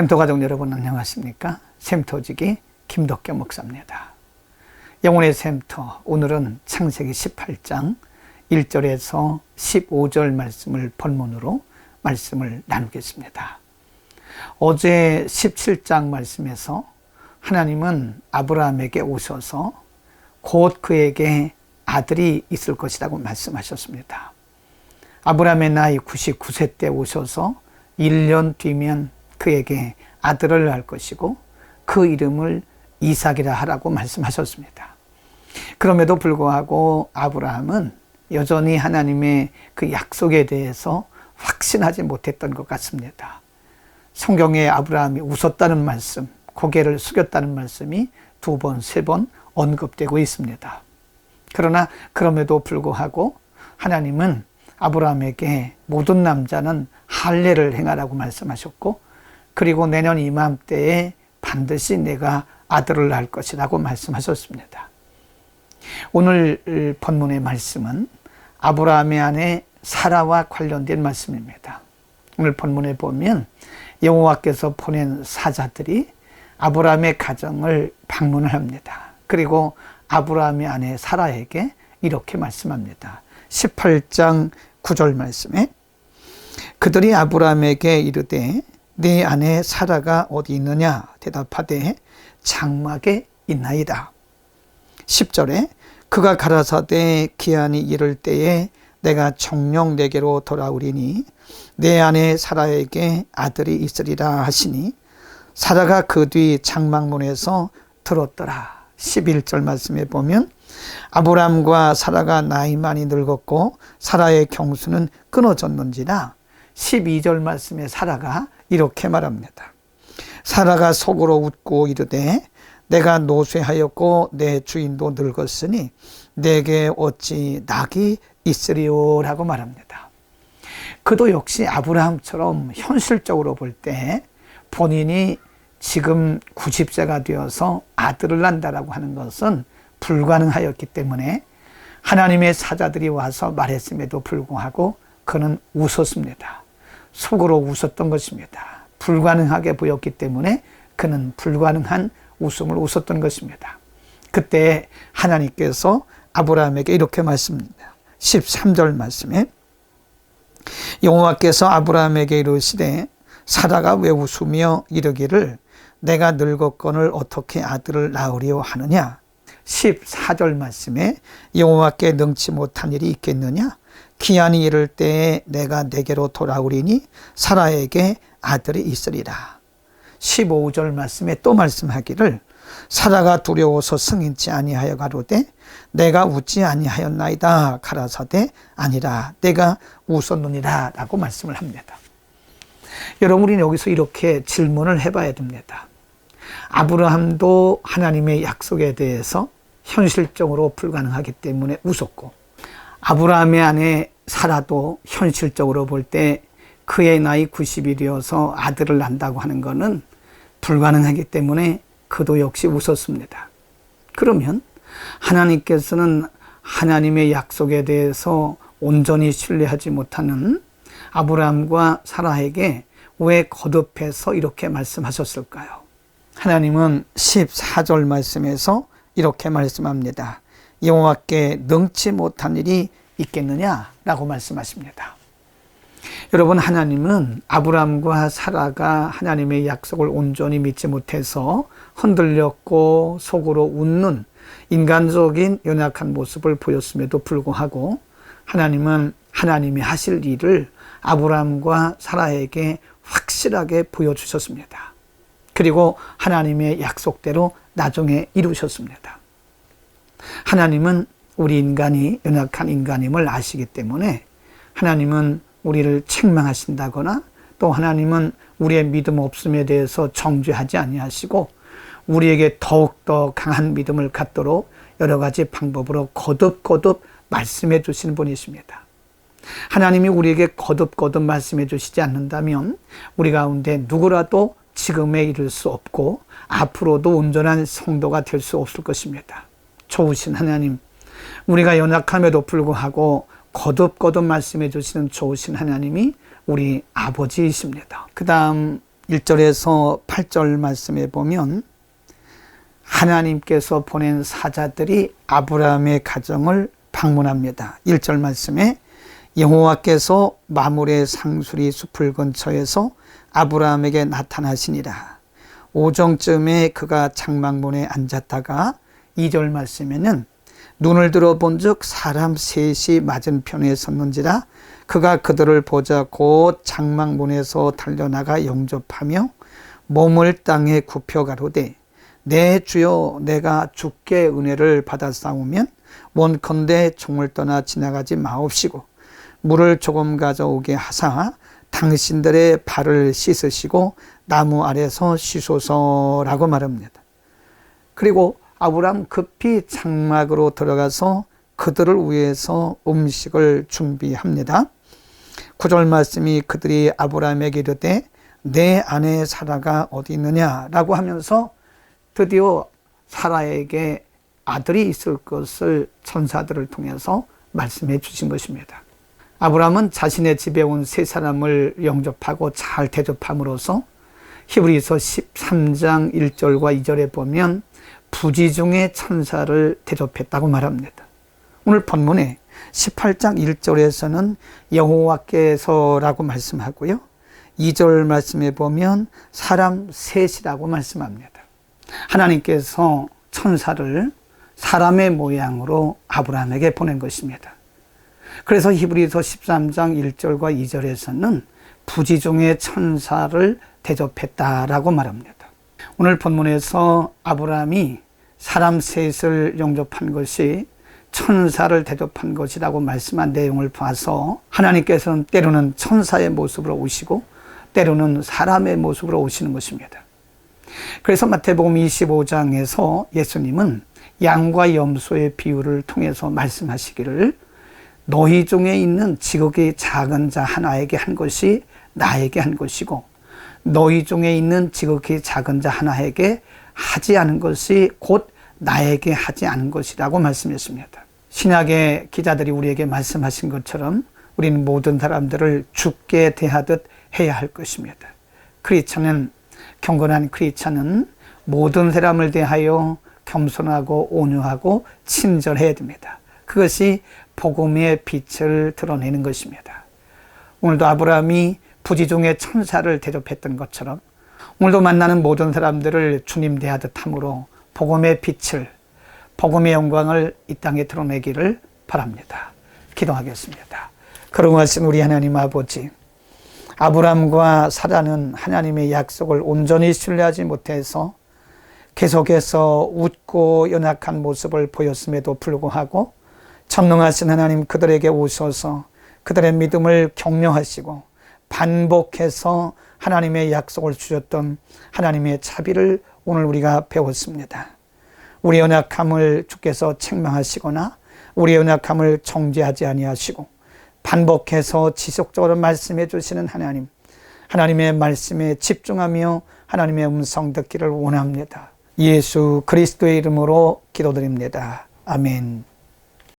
샘토 가족 여러분 안녕하십니까? 샘토지기 김덕겸 목사입니다. 영혼의 샘터 오늘은 창세기 18장 1절에서 15절 말씀을 본문으로 말씀을 나누겠습니다. 어제 17장 말씀에서 하나님은 아브라함에게 오셔서 곧 그에게 아들이 있을 것이라고 말씀하셨습니다. 아브라함의 나이 99세 때 오셔서 1년 뒤면 그에게 아들을 낳을 것이고 그 이름을 이삭이라 하라고 말씀하셨습니다. 그럼에도 불구하고 아브라함은 여전히 하나님의 그 약속에 대해서 확신하지 못했던 것 같습니다. 성경에 아브라함이 웃었다는 말씀, 고개를 숙였다는 말씀이 두 번, 세 번 언급되고 있습니다. 그러나 그럼에도 불구하고 하나님은 아브라함에게 모든 남자는 할례를 행하라고 말씀하셨고 그리고 내년 이맘때에 반드시 내가 아들을 낳을 것이라고 말씀하셨습니다. 오늘 본문의 말씀은 아브라함의 아내 사라와 관련된 말씀입니다. 오늘 본문에 보면 여호와께서 보낸 사자들이 아브라함의 가정을 방문을 합니다. 그리고 아브라함의 아내 사라에게 이렇게 말씀합니다. 18장 9절 말씀에 그들이 아브라함에게 이르되 네 아내 사라가 어디 있느냐 대답하되 장막에 있나이다. 10절에 그가 가라사대 기한이 이를 때에 내가 정령 내게로 돌아오리니 내 아내 사라에게 아들이 있으리라 하시니 사라가 그 뒤 장막문에서 들었더라. 11절 말씀에 보면 아브람과 사라가 나이 많이 늙었고 사라의 경수는 끊어졌는지라 12절 말씀에 사라가 이렇게 말합니다. 사라가 속으로 웃고 이르되 내가 노쇠하였고 내 주인도 늙었으니 내게 어찌 낙이 있으리오라고 말합니다. 그도 역시 아브라함처럼 현실적으로 볼 때 본인이 지금 90세가 되어서 아들을 낳는다라고 하는 것은 불가능하였기 때문에 하나님의 사자들이 와서 말했음에도 불구하고 그는 웃었습니다. 속으로 웃었던 것입니다. 불가능하게 보였기 때문에 그는 불가능한 웃음을 웃었던 것입니다. 그때 하나님께서 아브라함에게 이렇게 말씀합니다. 13절 말씀에 여호와께서 아브라함에게 이르시되 사라가 왜 웃으며 이르기를 내가 늙었건을 어떻게 아들을 낳으려 하느냐 14절 말씀에 여호와께 능치 못한 일이 있겠느냐 기한이 이를 때에 내가 내게로 돌아오리니 사라에게 아들이 있으리라. 15절 말씀에 또 말씀하기를 사라가 두려워서 승인치 아니하여 가로되 내가 웃지 아니하였나이다 가라사대 아니라 내가 웃었느니라 라고 말씀을 합니다. 여러분 우리는 여기서 이렇게 질문을 해봐야 됩니다. 아브라함도 하나님의 약속에 대해서 현실적으로 불가능하기 때문에 웃었고 아브라함의 아내 사라도 현실적으로 볼 때 그의 나이 90일이어서 아들을 낳는다고 하는 것은 불가능하기 때문에 그도 역시 웃었습니다. 그러면 하나님께서는 하나님의 약속에 대해서 온전히 신뢰하지 못하는 아브라함과 사라에게 왜 거듭해서 이렇게 말씀하셨을까요? 하나님은 14절 말씀에서 이렇게 말씀합니다. 여호와께 능치 못한 일이 있겠느냐라고 말씀하십니다. 여러분 하나님은 아브람과 사라가 하나님의 약속을 온전히 믿지 못해서 흔들렸고 속으로 웃는 인간적인 연약한 모습을 보였음에도 불구하고 하나님은 하나님이 하실 일을 아브람과 사라에게 확실하게 보여주셨습니다. 그리고 하나님의 약속대로 나중에 이루셨습니다. 하나님은 우리 인간이 연약한 인간임을 아시기 때문에 하나님은 우리를 책망하신다거나 또 하나님은 우리의 믿음 없음에 대해서 정죄하지 아니하시고 우리에게 더욱더 강한 믿음을 갖도록 여러 가지 방법으로 거듭거듭 말씀해 주시는 분이십니다. 하나님이 우리에게 거듭거듭 말씀해 주시지 않는다면 우리 가운데 누구라도 지금에 이를 수 없고 앞으로도 온전한 성도가 될 수 없을 것입니다. 좋으신 하나님, 우리가 연약함에도 불구하고 거듭거듭 말씀해 주시는 좋으신 하나님이 우리 아버지이십니다. 그 다음 1절에서 8절 말씀에 보면 하나님께서 보낸 사자들이 아브라함의 가정을 방문합니다. 1절 말씀에 여호와께서 마물의 상수리 숲을 근처에서 아브라함에게 나타나시니라. 오정쯤에 그가 장막문에 앉았다가 2절 말씀에는 눈을 들어 본 즉 사람 셋이 맞은편에 섰는지라 그가 그들을 보자 곧 장막문에서 달려나가 영접하며 몸을 땅에 굽혀 가로되 내 주여 내가 주께 은혜를 받아 싸우면 원컨대 총을 떠나 지나가지 마옵시고 물을 조금 가져오게 하사 당신들의 발을 씻으시고 나무 아래서 쉬소서라고 말합니다. 그리고 아브람 급히 장막으로 들어가서 그들을 위해서 음식을 준비합니다. 구절 말씀이 그들이 아브라함에게 이르되 내 아내 사라가 어디 있느냐라고 하면서 드디어 사라에게 아들이 있을 것을 천사들을 통해서 말씀해 주신 것입니다. 아브라함은 자신의 집에 온 세 사람을 영접하고 잘 대접함으로써 히브리서 13장 1절과 2절에 보면 부지 중에 천사를 대접했다고 말합니다. 오늘 본문에 18장 1절에서는 여호와께서라고 말씀하고요. 2절 말씀에 보면 사람 셋이라고 말씀합니다. 하나님께서 천사를 사람의 모양으로 아브라함에게 보낸 것입니다. 그래서 히브리서 13장 1절과 2절에서는 부지중의 천사를 대접했다라고 말합니다. 오늘 본문에서 아브라함이 사람 셋을 영접한 것이 천사를 대접한 것이라고 말씀한 내용을 봐서 하나님께서는 때로는 천사의 모습으로 오시고 때로는 사람의 모습으로 오시는 것입니다. 그래서 마태복음 25장에서 예수님은 양과 염소의 비유를 통해서 말씀하시기를 너희 중에 있는 지극히 작은 자 하나에게 한 것이 나에게 한 것이고 너희 중에 있는 지극히 작은 자 하나에게 하지 않은 것이 곧 나에게 하지 않은 것이라고 말씀했습니다. 신약의 기자들이 우리에게 말씀하신 것처럼 우리는 모든 사람들을 죽게 대하듯 해야 할 것입니다. 크리스천은 경건한 크리스천은 모든 사람을 대하여 겸손하고 온유하고 친절해야 됩니다. 그것이 복음의 빛을 드러내는 것입니다. 오늘도 아브라함이 부지중의 천사를 대접했던 것처럼 오늘도 만나는 모든 사람들을 주님 대하듯 함으로 복음의 빛을 복음의 영광을 이 땅에 드러내기를 바랍니다. 기도하겠습니다. 그러하신 우리 하나님 아버지 아브람과 사라는 하나님의 약속을 온전히 신뢰하지 못해서 계속해서 웃고 연약한 모습을 보였음에도 불구하고 전능하신 하나님 그들에게 오셔서 그들의 믿음을 격려하시고 반복해서 하나님의 약속을 주셨던 하나님의 자비를 오늘 우리가 배웠습니다. 우리 연약함을 주께서 책망하시거나 우리 연약함을 정죄하지 아니하시고 반복해서 지속적으로 말씀해 주시는 하나님, 하나님의 말씀에 집중하며 하나님의 음성 듣기를 원합니다. 예수 그리스도의 이름으로 기도드립니다. 아멘.